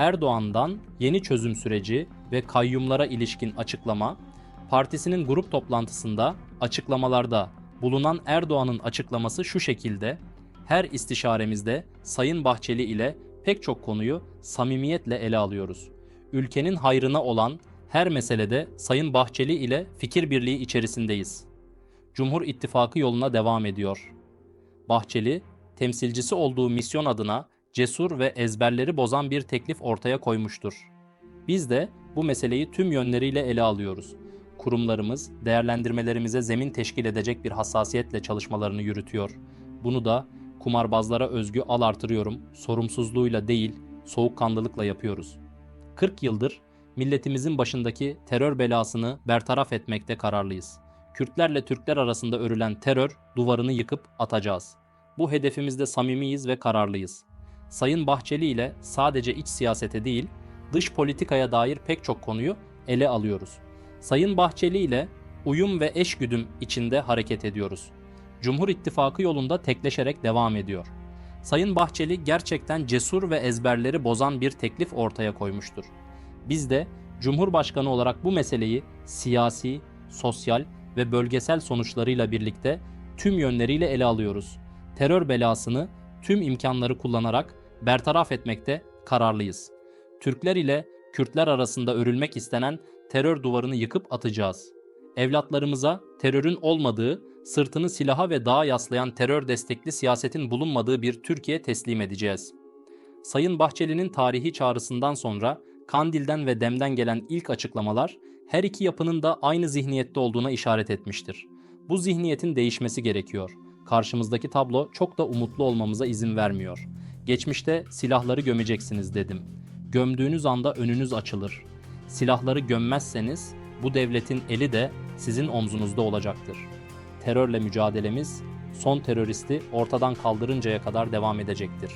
Erdoğan'dan yeni çözüm süreci ve kayyumlara ilişkin açıklama, partisinin grup toplantısında açıklamalarda bulunan Erdoğan'ın açıklaması şu şekilde, her istişaremizde Sayın Bahçeli ile pek çok konuyu samimiyetle ele alıyoruz. Ülkenin hayrına olan her meselede Sayın Bahçeli ile fikir birliği içerisindeyiz. Cumhur İttifakı yoluna devam ediyor. Bahçeli, temsilcisi olduğu misyon adına cesur ve ezberleri bozan bir teklif ortaya koymuştur. Biz de bu meseleyi tüm yönleriyle ele alıyoruz. Kurumlarımız değerlendirmelerimize zemin teşkil edecek bir hassasiyetle çalışmalarını yürütüyor. Bunu da kumarbazlara özgü al artırıyorum, sorumsuzluğuyla değil, soğukkanlılıkla yapıyoruz. 40 yıldır milletimizin başındaki terör belasını bertaraf etmekte kararlıyız. Kürtlerle Türkler arasında örülen terör duvarını yıkıp atacağız. Bu hedefimizde samimiyiz ve kararlıyız. Sayın Bahçeli ile sadece iç siyasete değil, dış politikaya dair pek çok konuyu ele alıyoruz. Sayın Bahçeli ile uyum ve eşgüdüm içinde hareket ediyoruz. Cumhur İttifakı yolunda tekleşerek devam ediyor. Sayın Bahçeli gerçekten cesur ve ezberleri bozan bir teklif ortaya koymuştur. Biz de Cumhurbaşkanı olarak bu meseleyi siyasi, sosyal ve bölgesel sonuçlarıyla birlikte tüm yönleriyle ele alıyoruz. Terör belasını tüm imkanları kullanarak bertaraf etmekte kararlıyız. Türkler ile Kürtler arasında örülmek istenen terör duvarını yıkıp atacağız. Evlatlarımıza terörün olmadığı, sırtını silaha ve dağa yaslayan terör destekli siyasetin bulunmadığı bir Türkiye teslim edeceğiz. Sayın Bahçeli'nin tarihi çağrısından sonra Kandil'den ve Dem'den gelen ilk açıklamalar her iki yapının da aynı zihniyette olduğuna işaret etmiştir. Bu zihniyetin değişmesi gerekiyor. Karşımızdaki tablo çok da umutlu olmamıza izin vermiyor. Geçmişte silahları gömeceksiniz dedim. Gömdüğünüz anda önünüz açılır. Silahları gömmezseniz bu devletin eli de sizin omzunuzda olacaktır. Terörle mücadelemiz son teröristi ortadan kaldırıncaya kadar devam edecektir.